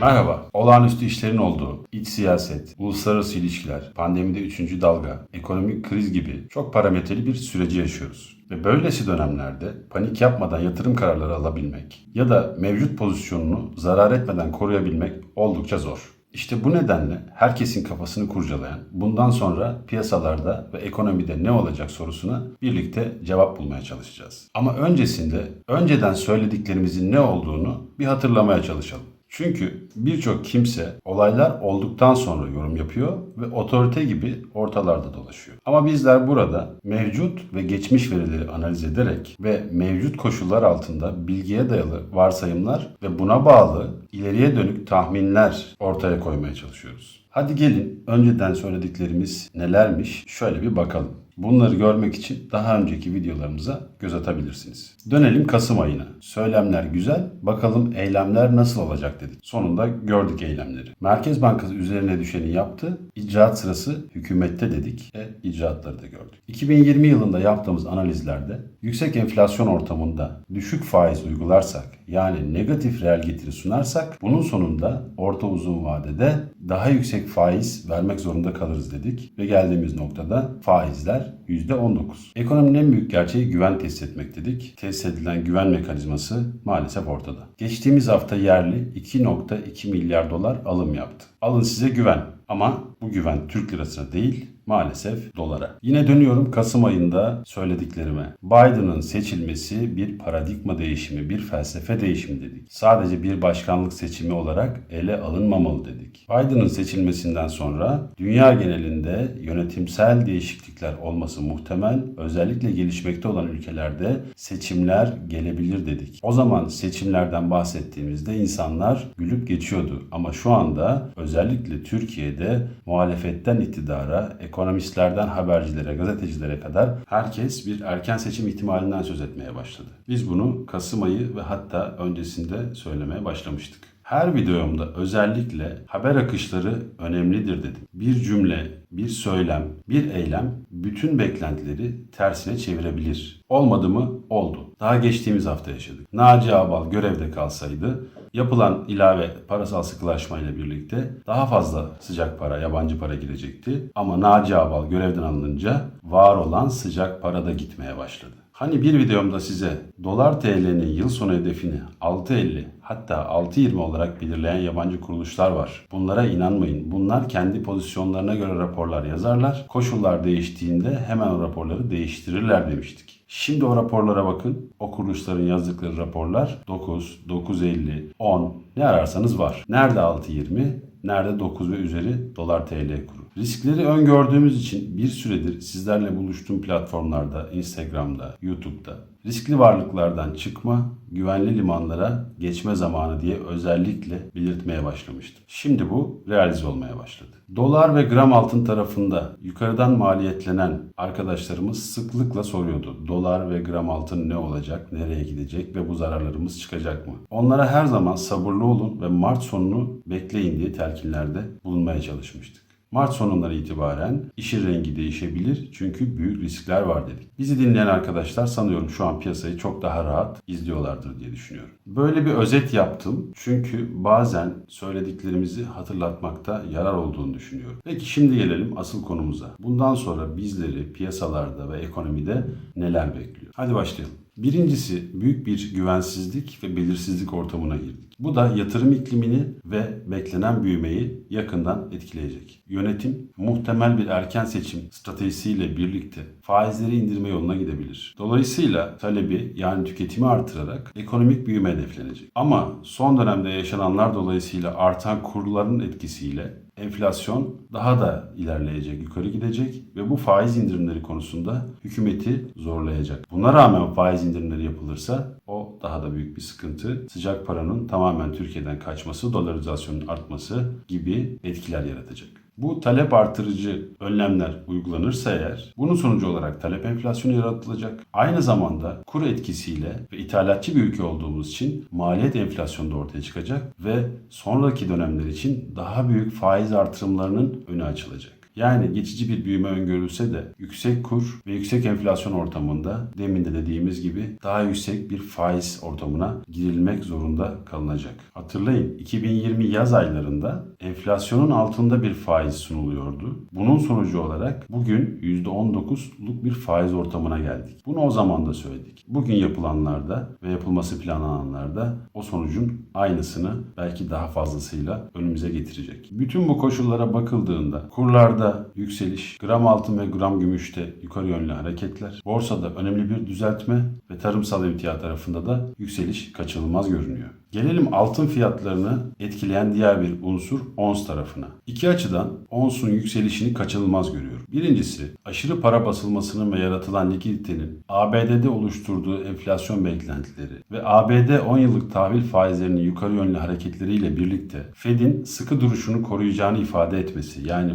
Merhaba. Olağanüstü işlerin olduğu, iç siyaset, uluslararası ilişkiler, pandemide üçüncü dalga, ekonomik kriz gibi çok parametreli bir süreci yaşıyoruz. Ve böylesi dönemlerde panik yapmadan yatırım kararları alabilmek ya da mevcut pozisyonunu zarar etmeden koruyabilmek oldukça zor. İşte bu nedenle herkesin kafasını kurcalayan, bundan sonra piyasalarda ve ekonomide ne olacak sorusuna birlikte cevap bulmaya çalışacağız. Ama öncesinde önceden söylediklerimizin ne olduğunu bir hatırlamaya çalışalım. Çünkü birçok kimse olaylar olduktan sonra yorum yapıyor ve otorite gibi ortalarda dolaşıyor. Ama bizler burada mevcut ve geçmiş verileri analiz ederek ve mevcut koşullar altında bilgiye dayalı varsayımlar ve buna bağlı ileriye dönük tahminler ortaya koymaya çalışıyoruz. Hadi gelin önceden söylediklerimiz nelermiş şöyle bir bakalım. Bunları görmek için daha önceki videolarımıza göz atabilirsiniz. Dönelim Kasım ayına. Söylemler güzel, bakalım eylemler nasıl olacak dedik. Sonunda gördük eylemleri. Merkez Bankası üzerine düşeni yaptı. İcraat sırası hükümette dedik ve icraatları da gördük. 2020 yılında yaptığımız analizlerde yüksek enflasyon ortamında düşük faiz uygularsak yani negatif reel getiri sunarsak bunun sonunda orta uzun vadede daha yüksek faiz vermek zorunda kalırız dedik ve geldiğimiz noktada faizler %19. Ekonominin en büyük gerçeği güven test etmek dedik. Test edilen güven mekanizması maalesef ortada. Geçtiğimiz hafta yerli 2.2 milyar dolar alım yaptı. Alın size güven ama bu güven Türk lirasına değil maalesef dolara. Yine dönüyorum Kasım ayında söylediklerime. Biden'ın seçilmesi bir paradigma değişimi, bir felsefe değişimi dedik. Sadece bir başkanlık seçimi olarak ele alınmamalı dedik. Biden'ın seçilmesinden sonra dünya genelinde yönetimsel değişiklikler olması muhtemel. Özellikle gelişmekte olan ülkelerde seçimler gelebilir dedik. O zaman seçimlerden bahsettiğimizde insanlar gülüp geçiyordu. Ama şu anda özellikle Türkiye'de muhalefetten iktidara, ekonomistlerden habercilere, gazetecilere kadar herkes bir erken seçim ihtimalinden söz etmeye başladı. Biz bunu Kasım ayı ve hatta öncesinde söylemeye başlamıştık. Her videomda özellikle haber akışları önemlidir dedim. Bir cümle, bir söylem, bir eylem bütün beklentileri tersine çevirebilir. Olmadı mı? Oldu. Daha geçtiğimiz hafta yaşadık. Naci Ağbal görevde kalsaydı yapılan ilave parasal sıkılaşmayla birlikte daha fazla sıcak para, yabancı para girecekti. Ama Naci Ağbal görevden alınınca var olan sıcak para da gitmeye başladı. Hani bir videomda size dolar TL'nin yıl sonu hedefini 6.50 hatta 6.20 olarak belirleyen yabancı kuruluşlar var. Bunlara inanmayın. Bunlar kendi pozisyonlarına göre raporlar yazarlar. Koşullar değiştiğinde hemen o raporları değiştirirler demiştik. Şimdi o raporlara bakın. O kuruluşların yazdıkları raporlar 9, 9.50, 10 ne ararsanız var. Nerede 6.20, nerede 9 ve üzeri dolar TL kuru. Riskleri öngördüğümüz için bir süredir sizlerle buluştuğum platformlarda, Instagram'da, YouTube'da riskli varlıklardan çıkma, güvenli limanlara geçme zamanı diye özellikle belirtmeye başlamıştım. Şimdi bu realize olmaya başladı. Dolar ve gram altın tarafında yukarıdan maliyetlenen arkadaşlarımız sıklıkla soruyordu. Dolar ve gram altın ne olacak, nereye gidecek ve bu zararlarımız çıkacak mı? Onlara her zaman sabırlı olun ve Mart sonunu bekleyin diye telkinlerde bulunmaya çalışmıştık. Mart sonundan itibaren işin rengi değişebilir çünkü büyük riskler var dedik. Bizi dinleyen arkadaşlar sanıyorum şu an piyasayı çok daha rahat izliyorlardır diye düşünüyorum. Böyle bir özet yaptım çünkü bazen söylediklerimizi hatırlatmakta yarar olduğunu düşünüyorum. Peki şimdi gelelim asıl konumuza. Bundan sonra bizleri piyasalarda ve ekonomide neler bekliyor? Hadi başlayalım. Birincisi büyük bir güvensizlik ve belirsizlik ortamına girdik. Bu da yatırım iklimini ve beklenen büyümeyi yakından etkileyecek. Yönetim muhtemel bir erken seçim stratejisiyle birlikte faizleri indirme yoluna gidebilir. Dolayısıyla talebi yani tüketimi artırarak ekonomik büyüme hedeflenecek. Ama son dönemde yaşananlar dolayısıyla artan kurların etkisiyle enflasyon daha da ilerleyecek, yukarı gidecek ve bu faiz indirimleri konusunda hükümeti zorlayacak. Buna rağmen faiz indirimleri yapılırsa o daha da büyük bir sıkıntı. Sıcak paranın tamamen Türkiye'den kaçması, dolarizasyonun artması gibi etkiler yaratacak. Bu talep artırıcı önlemler uygulanırsa eğer bunun sonucu olarak talep enflasyonu yaratılacak. Aynı zamanda kur etkisiyle ve ithalatçı bir ülke olduğumuz için maliyet enflasyonu da ortaya çıkacak ve sonraki dönemler için daha büyük faiz artırımlarının önü açılacak. Yani geçici bir büyüme öngörülse de yüksek kur ve yüksek enflasyon ortamında demin de dediğimiz gibi daha yüksek bir faiz ortamına girilmek zorunda kalınacak. Hatırlayın 2020 yaz aylarında enflasyonun altında bir faiz sunuluyordu. Bunun sonucu olarak bugün %19'luk bir faiz ortamına geldik. Bunu o zaman da söyledik. Bugün yapılanlarda ve yapılması planlananlarda o sonucun aynısını belki daha fazlasıyla önümüze getirecek. Bütün bu koşullara bakıldığında kurlarda yükseliş, gram altın ve gram gümüşte yukarı yönlü hareketler, borsada önemli bir düzeltme ve tarımsal emtia tarafında da yükseliş kaçınılmaz görünüyor. Gelelim altın fiyatlarını etkileyen diğer bir unsur ons tarafına. İki açıdan onsun yükselişini kaçınılmaz görüyorum. Birincisi aşırı para basılmasının ve yaratılan likiditenin ABD'de oluşturduğu enflasyon beklentileri ve ABD 10 yıllık tahvil faizlerinin yukarı yönlü hareketleriyle birlikte Fed'in sıkı duruşunu koruyacağını ifade etmesi yani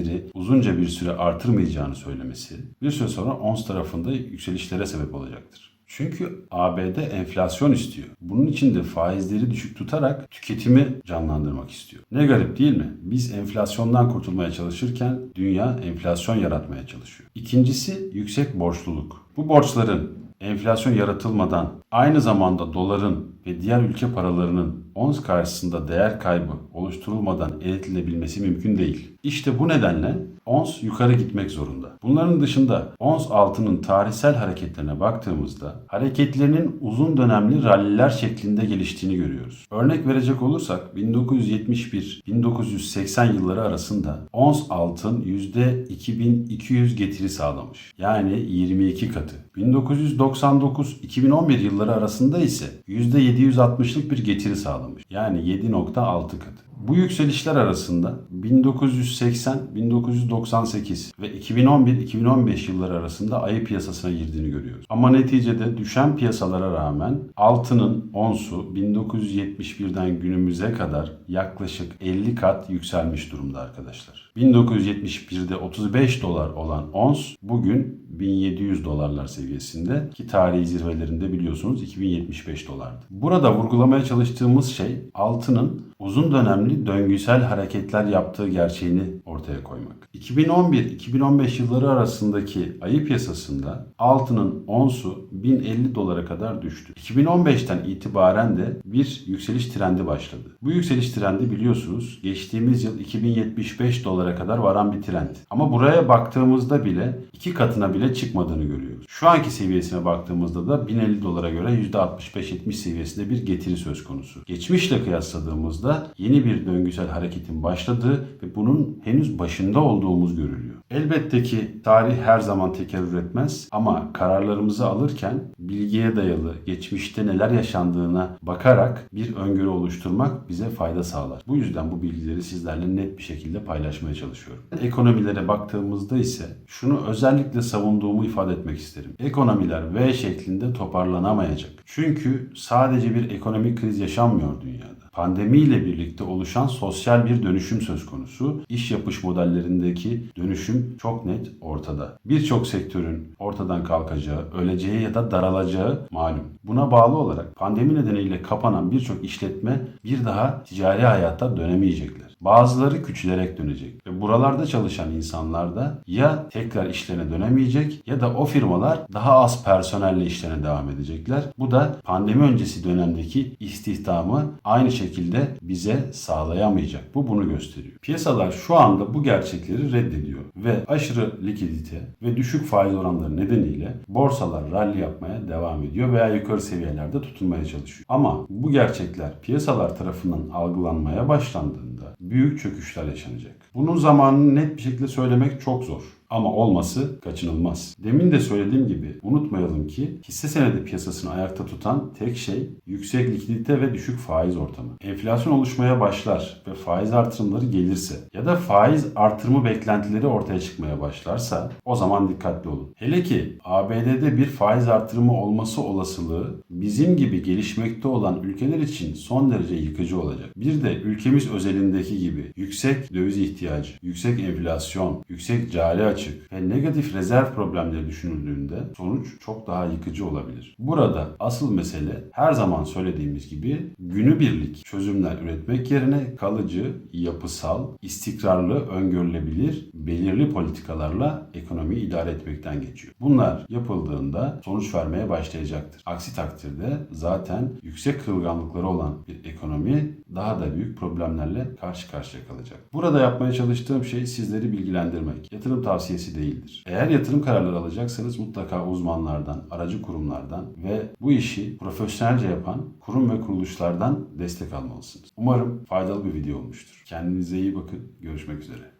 faizleri uzunca bir süre artırmayacağını söylemesi bir süre sonra ons tarafında yükselişlere sebep olacaktır. Çünkü ABD enflasyon istiyor. Bunun için de faizleri düşük tutarak tüketimi canlandırmak istiyor. Ne garip değil mi? Biz enflasyondan kurtulmaya çalışırken dünya enflasyon yaratmaya çalışıyor. İkincisi yüksek borçluluk. Bu borçların enflasyon yaratılmadan aynı zamanda doların ve diğer ülke paralarının ons karşısında değer kaybı oluşturulmadan eritilebilmesi mümkün değil. İşte bu nedenle ons yukarı gitmek zorunda. Bunların dışında ons altının tarihsel hareketlerine baktığımızda hareketlerinin uzun dönemli ralliler şeklinde geliştiğini görüyoruz. Örnek verecek olursak 1971-1980 yılları arasında ons altın %2200 getiri sağlamış. Yani 22 katı. 1999-2011 yılları arasında ise %760'lık bir getiri sağlamış. Yani 7.6 katı. Bu yükselişler arasında 1980-1998 ve 2011-2015 yılları arasında ayı piyasasına girdiğini görüyoruz. Ama neticede düşen piyasalara rağmen altının onsu 1971'den günümüze kadar yaklaşık 50 kat yükselmiş durumda arkadaşlar. 1971'de 35 dolar olan ons bugün 1700 dolarlar seviyesinde ki tarihi zirvelerinde biliyorsunuz 2075 dolardı. Burada vurgulamaya çalıştığımız şey altının uzun dönemli döngüsel hareketler yaptığı gerçeğini ortaya koymak. 2011-2015 yılları arasındaki ayı piyasasında altının onsu 1050 dolara kadar düştü. 2015'ten itibaren de bir yükseliş trendi başladı. Bu yükseliş trendi biliyorsunuz geçtiğimiz yıl 2075 dolara kadar varan bir trend. Ama buraya baktığımızda bile iki katına bile çıkmadığını görüyoruz. Şu anki seviyesine baktığımızda da 1050 dolara göre %65-70 seviyesinde bir getiri söz konusu. Geçmişle kıyasladığımızda yeni bir döngüsel hareketin başladığı ve bunun henüz başında olduğumuz görülüyor. Elbette ki tarih her zaman tekerrür etmez ama kararlarımızı alırken bilgiye dayalı geçmişte neler yaşandığına bakarak bir öngörü oluşturmak bize fayda sağlar. Bu yüzden bu bilgileri sizlerle net bir şekilde paylaşmaya çalışıyorum. Ekonomilere baktığımızda ise şunu özellikle savunduğumu ifade etmek isterim. Ekonomiler V şeklinde toparlanamayacak. Çünkü sadece bir ekonomik kriz yaşanmıyor dünyada. Pandemiyle birlikte oluşan sosyal bir dönüşüm söz konusu. İş yapış modellerindeki dönüşüm çok net ortada. Birçok sektörün ortadan kalkacağı, öleceği ya da daralacağı malum. Buna bağlı olarak pandemi nedeniyle kapanan birçok işletme bir daha ticari hayata dönemeyecekler. Bazıları küçülerek dönecek. Ve buralarda çalışan insanlar da ya tekrar işlerine dönemeyecek ya da o firmalar daha az personelle işlerine devam edecekler. Bu da pandemi öncesi dönemdeki istihdamı aynı şekilde bize sağlayamayacak. Bu bunu gösteriyor. Piyasalar şu anda bu gerçekleri reddediyor ve aşırı likidite ve düşük faiz oranları nedeniyle borsalar rally yapmaya devam ediyor veya yukarı seviyelerde tutunmaya çalışıyor. Ama bu gerçekler piyasalar tarafından algılanmaya başlandığında büyük çöküşler yaşanacak. Bunun zamanını net bir şekilde söylemek çok zor. Ama olması kaçınılmaz. Demin de söylediğim gibi unutmayalım ki hisse senedi piyasasını ayakta tutan tek şey yüksek likidite ve düşük faiz ortamı. Enflasyon oluşmaya başlar ve faiz artırımları gelirse ya da faiz artırımı beklentileri ortaya çıkmaya başlarsa o zaman dikkatli olun. Hele ki ABD'de bir faiz artırımı olması olasılığı bizim gibi gelişmekte olan ülkeler için son derece yıkıcı olacak. Bir de ülkemiz özelindeki gibi yüksek döviz ihtiyacı, yüksek enflasyon, yüksek cari açığı açık ve negatif rezerv problemleri düşünüldüğünde sonuç çok daha yıkıcı olabilir. Burada asıl mesele her zaman söylediğimiz gibi günübirlik çözümler üretmek yerine kalıcı, yapısal, istikrarlı, öngörülebilir, belirli politikalarla ekonomiyi idare etmekten geçiyor. Bunlar yapıldığında sonuç vermeye başlayacaktır. Aksi takdirde zaten yüksek kırılganlıkları olan bir ekonomi daha da büyük problemlerle karşı karşıya kalacak. Burada yapmaya çalıştığım şey sizleri bilgilendirmek. Yatırım tavsiyesi değildir. Eğer yatırım kararları alacaksanız mutlaka uzmanlardan, aracı kurumlardan ve bu işi profesyonelce yapan kurum ve kuruluşlardan destek almalısınız. Umarım faydalı bir video olmuştur. Kendinize iyi bakın. Görüşmek üzere.